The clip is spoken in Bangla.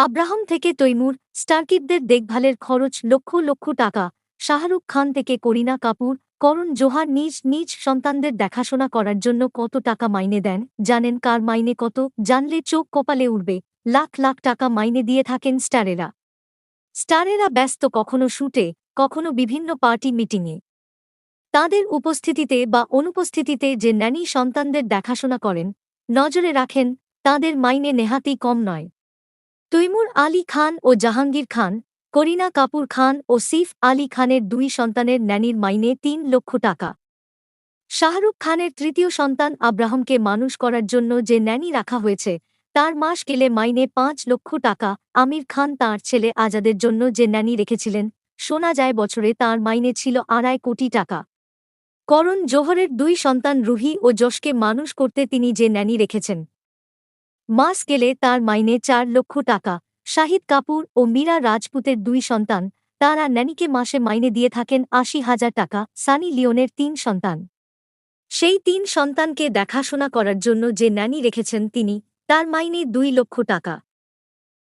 আব্রাহাম থেকে তৈমুর স্টারকিডদের দেখভালের খরচ লক্ষ লক্ষ টাকা। শাহরুখ খান থেকে করিনা কাপুর, করণ জোহার নিজ নিজ সন্তানদের দেখাশোনা করার জন্য কত টাকা মাইনে দেন, জানেন কার মাইনে কত, জানলে চোখ কপালে উঠবে লাখ লাখ টাকা মাইনে দিয়ে থাকেন স্টারেরা। স্টারেরা ব্যস্ত কখনো শুটে, কখনো বিভিন্ন পার্টি মিটিংয়ে। তাদের উপস্থিতিতে বা অনুপস্থিতিতে যে ন্যানি সন্তানদের দেখাশোনা করেন, নজরে রাখেন, তাদের মাইনে নেহাতি কম নয়। তৈমুর আলী খান ও জাহাঙ্গীর খান, করিনা কাপুর খান ও সিফ আলী খানের দুই সন্তানের ন্যানির মাইনে তিন লক্ষ টাকা। শাহরুখ খানের তৃতীয় সন্তান আব্রাহামকে মানুষ করার জন্য যে ন্যানি রাখা হয়েছে, তার মাস গেলে মাইনে পাঁচ লক্ষ টাকা। আমির খান তাঁর ছেলে আজাদের জন্য যে ন্যানি রেখেছিলেন, শোনা যায় বছরে তার মাইনে ছিল আড়াই কোটি টাকা। করণ জোহরের দুই সন্তান রুহি ও যশকে মানুষ করতে তিনি যে ন্যানি রেখেছেন। মাস গেলে তার মাইনে চার লক্ষ টাকা। শাহিদ কাপুর ও মীরা রাজপুতের দুই সন্তান, তারা ন্যানিকে মাসে মাইনে দিয়ে থাকেন আশি হাজার টাকা, সানি লিওনের তিন সন্তান। সেই তিন সন্তানকে দেখাশোনা করার জন্য যে ন্যানি রেখেছেন তিনি, তার মাইনে দুই লক্ষ টাকা।